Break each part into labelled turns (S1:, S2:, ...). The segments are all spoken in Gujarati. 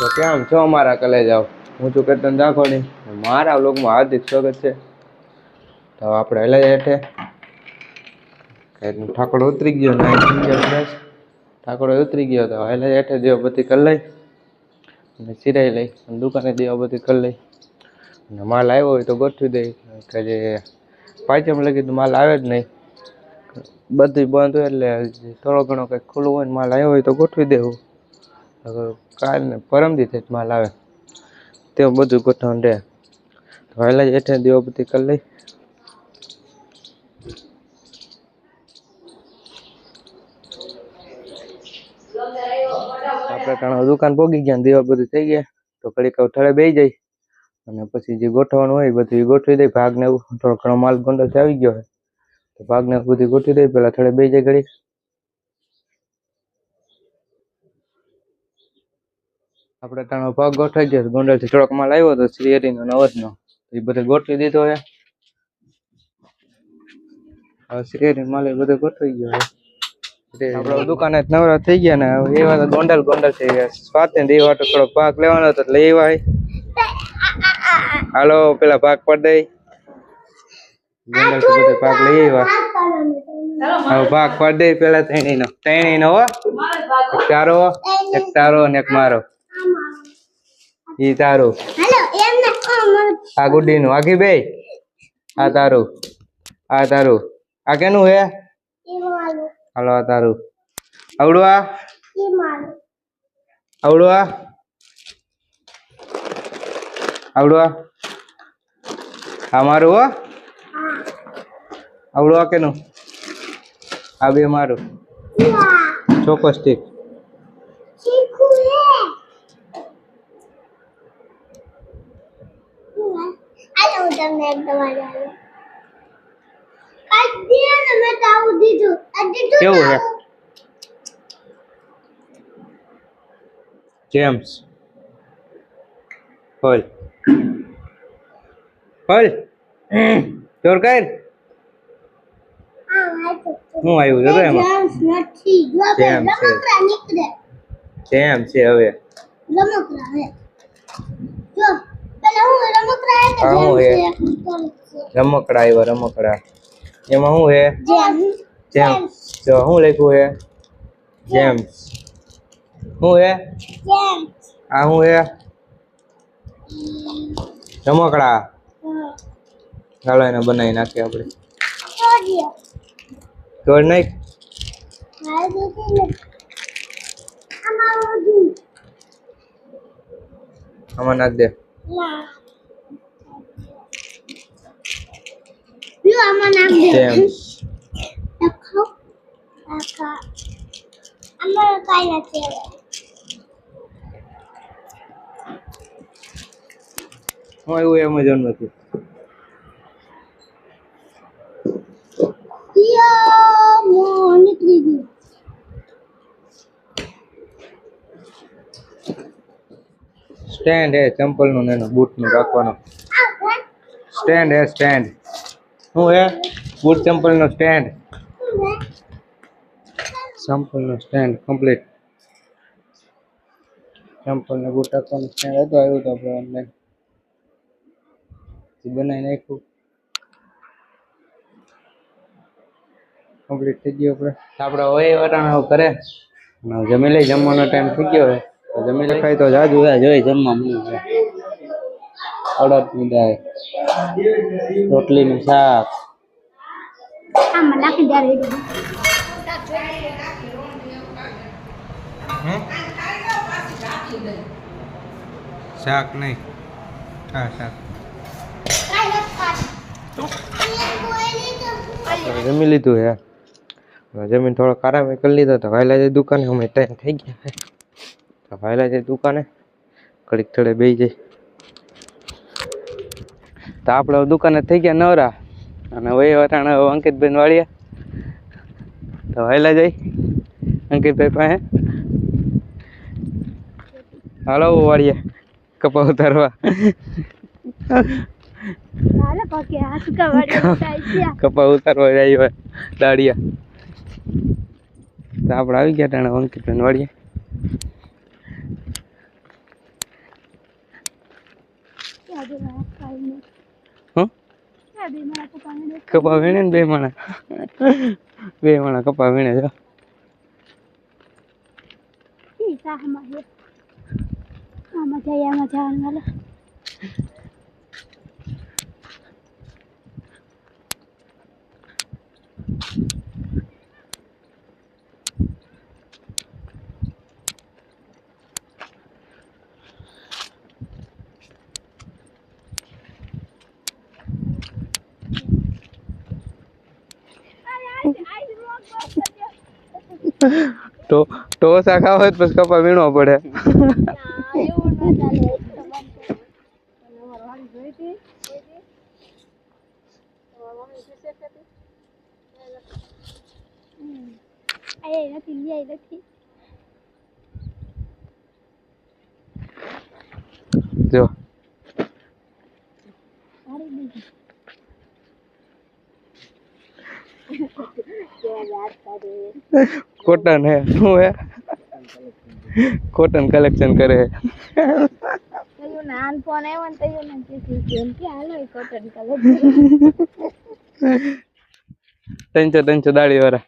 S1: તો કેમ છો અમારા કલેજાઓ? હું છું કેતન ધાખોડી મારા વ્લોગમાં હાર્દિક સ્વાગત છે. તો આપણે હેલા હેઠે. ઠાકોર ઉતરી ગયો ને ફ્રેશ. ઉતરી ગયો તો હેલા હેઠે દીવાબત્તી કરી લઈ. અને સિરાઈ લઈ અને દુકાને દીવાબત્તી કરી લઈ. અને માલ આવ્યો હોય તો ગોઠવી દઈ. કે જે પાંચમ લગી તો માલ આવે જ નહીં. બધું બંધ હોય એટલે થોડો ઘણો કંઈક ખુલ્લું હોય ને માલ આવ્યો હોય તો ગોઠવી દેવું. કાલ ને પરમદી જ માલ આવે. તે બધું ગોઠવણ રહે. વહેલા જ હેઠે બધી કરી લઈ. આપણે કારણ દુકાન પોગી ગયા ને બધું થઈ ગયા. તો હવે થળે બેસી જાય. અને પછી જે ગોઠવવાનું હોય બધું એ ગોઠવી દઈ ભાગ ને એવું થોડો ઘણો માલ ગોંડલ આવી ગયો હોય. તો ભાગ ને બધું ગોઠવી દઈ પેલા થળે બેસી જાય ઘડીક. આપણે તાનો ભાગ ગોઠવાઈ ગયો ગોંડલથી થોડોક માલ આવ્યો હતો શ્રી નો એ બધે ગોઠવી દીધો છે હવે શ્રી માલ એ બધો ગોઠવી ગયો છે આપણે દુકાને નવરા થઈ ગયા ને. હવે એવા તો ગોંડલ ગોંડલ થઈ ગયા સ્વાતે ને એવા તો થોડો ભાગ લેવાનો હતો એવા હાલો પેલા ભાગ પડ દઈ. ગોંડલથી બધે ભાગ લઈ આવ્યા. હવે ભાગ પડ દઈ પેલા ત્રણેય નો ત્રણેય નો હો. એક તારો એક તારો અને એક મારો. ઈ તારું. આ ગુડી નું આખી બે. આ તારું. આ તારું. આ કેનું હે? હાલો આ તારું. આવડું આ આવડું આ આવડું આ આ મારું હો? આવડું આ કેનું? આ બે મારું. કેવું છે? જેમ્સ. ચોર કર. હું આવ્યું જો એમાં જેમ છે. જેમ છે હવે. હા, હું હે. રમકડા આવ્યા રમકડા. એમાં શું હે? જેમ્સ જો શું લખ્યું હે? જેમ્સ શું હે? આ શું હે? રમકડા. ચાલો એને બનાવી નાખીએ આપણે. તોડ નાખ. આમાં નાખ દે. Yuk,
S2: ama ngambil. Aku,
S1: aku, ama kayak cewek.
S2: Oh, iya, Amazon betul.
S1: Stand હે ચંપલનું એનું બૂટનું રાખવાનું. સ્ટેન્ડ હે સ્ટેન્ડ શું હે? બૂટ ચંપલ નો સ્ટેન્ડ ચંપલ નો સ્ટેન્ડ કમ્પ્લીટ ચંપલ ને બૂટ રાખવાનું સ્ટેન્ડ હતો આવ્યું તો આપણે ઓનલાઈન બનાવી નાખ્યું. કમ્પ્લીટ થઈ ગયું આપણે. આપણે હોય વટાણા કરે. જમી લઈ જમવાનો ટાઈમ થઈ ગયો હોય જમી લખાય તો જાજુ જોઈ જમવા અડદ અડદની દાળ રોટલીનું શાક. શાક નહીં. હા શાક. જમી લીધું હે જમીન થોડો આરામ કરી લીધો તો વહેલા દુકાને અમે ટાઈમ થઈ ગયા. છે જાય દુકાને. ઘડીક થોડે બે જાય તો આપણે દુકાને થઈ ગયા નવરા. અને વહી વટાણે અંકિતભાઈ વાળીયા તો વહેલા જાય અંકિતભાઈ પાસે. હાલો વાળીએ. કપા ઉતારવા. કપા ઉતારવા જાય દાડિયા. તો આપણે આવી ગયા ટાણે અંકિતભાઈ વાળીએ
S2: ક્યાં બે મારા પપ્પા મને
S1: કપા વીણે ને બે માણા. બે માણા કપા વીણે જો
S2: મજા મજા છે આમાં જઈએ આમાં જવાનું હાલો
S1: તો ઢોસા ખાવા હોય તો પછી કપા વીણવા પડે
S2: એવું ન ચાલે એ નથી લે નથી
S1: જો
S2: મારી દીધી
S1: કોટન હે શું હે? કોટન કલેક્શન કરે હે.
S2: પેલું નાન ફોન આવ્યો ને તૈયો નથી શીખ્યું એમ કે હાલો એ કોટન કલર
S1: ત્રણસો ત્રણસો દાડી વાળા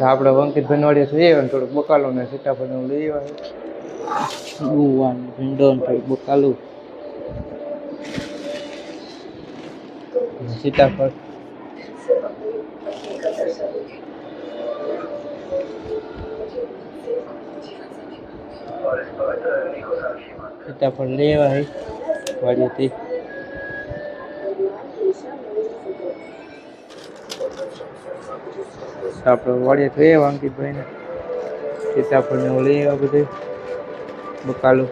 S1: તો આપણે અંકિતભાઈ ભનવાડિયા જઈએ ને થોડુંક બકાલો ને સીતાફળ ને લઈ આવ્યા ગુવા ને ભીંડો બકાલું. સીતાફળ. સીતાફળ આવ્યા હે વાડીએથી. આપણે વાળીએ તો એ અંકિતભાઈ ને સીતાફળ ને એવું લઈ આવ્યા બધું બકાલું.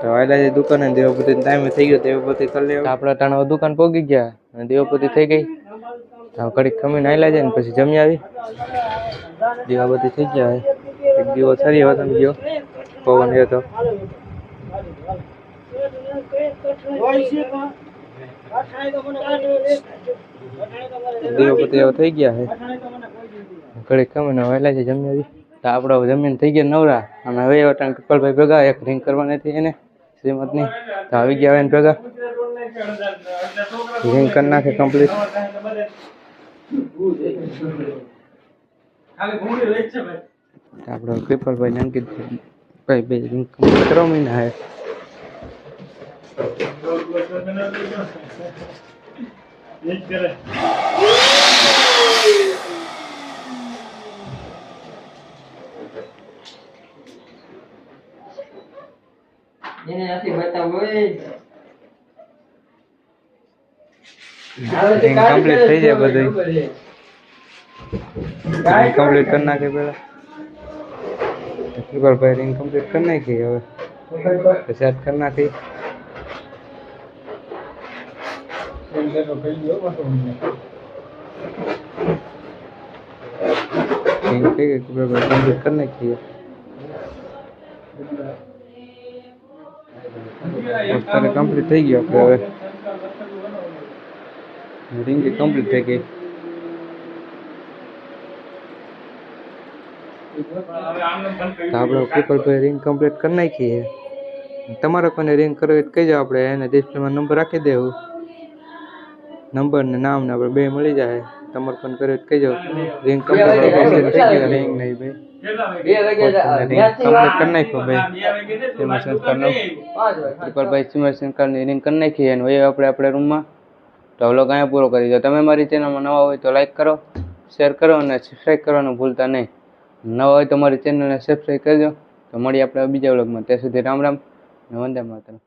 S1: તો વાયદાજી દુકાને દેવપતિ ટાઈમે થઈ ગયો દેવપતિ કરી લેવા. આપણે ત્રણ દુકાન પોગી ગયા અને દેવપતિ થઈ ગઈ. હવે ઘડીક ખમીને આવેલા છે ને પછી જમી આવી. દેવાપતિ થઈ ગયા એક દીવો સરી વતન ગયો. પવન એ તો દીવાબત્તી હવે થઈ ગયા હે ઘડીક ખમીને વહેલા છે જમ્યા તો આપણે જમીન થઈ ગયા નવરા. અને હવે અટાણ કપલભાઈ ભેગા, એક રિંગ કરવાની હતી એને શ્રીમતની તો આવી ગયા એને ભેગા. રિંગ કરી નાખે કમ્પ્લીટ આપણે કૃપાલભાઈ ને અંકિત ભાઈ બે રિંગ કમ્પ્લીટ કરવા મહિના હે રિંગ કમ્પ્લીટ થઈ જાય બધું કમ્પ્લીટ કરી નાખે પેલા કૃપાલભાઈ રિંગ કમ્પ્લીટ કરી નાખી હવે સેટ કરી નાખી રિંગ થઈ ગઈ કૃપાલભાઈ કમ્પ્લીટ કરી નાખી અત્યારે કમ્પ્લીટ થઈ ગયો આપણે હવે રિંગ કમ્પ્લીટ થઈ ગઈ તો આપણે કૃપાલભાઈ રિંગ કમ્પ્લીટ કરી નાખી છે તમારે કોઈને રિંગ કરવી હોય તો કહેજો આપણે એને ડિસ્પ્લેમાં નંબર રાખી દેવું નંબર ને નામ ને આપણે બે મળી જાય. તમારે ફોન કર્યો કહેજો. રિંગ કમ્પ્લીટ રિંગ નહીં ભાઈ. કમ્પ્લીટ કરી નાખ્યો ભાઈ. તેમાં સંસ્કારનો ભાઈ સિમર સંસ્કારની રિંગ કરી નાખી અને હવે આપણે આપણે રૂમમાં તો વ્લોગ અહીંયા પૂરો કરી દો. તમે મારી ચેનલમાં નવા હોય તો લાઈક કરો શેર કરો અને સબસ્ક્રાઈબ કરવાનું ભૂલતા નહીં. નવા હોય તો મારી ચેનલને સબસ્ક્રાઈબ કરજો. તો મળીએ આપણે બીજા વ્લોગમાં ત્યાં સુધી રામ રામ અને વંદે માતરમ.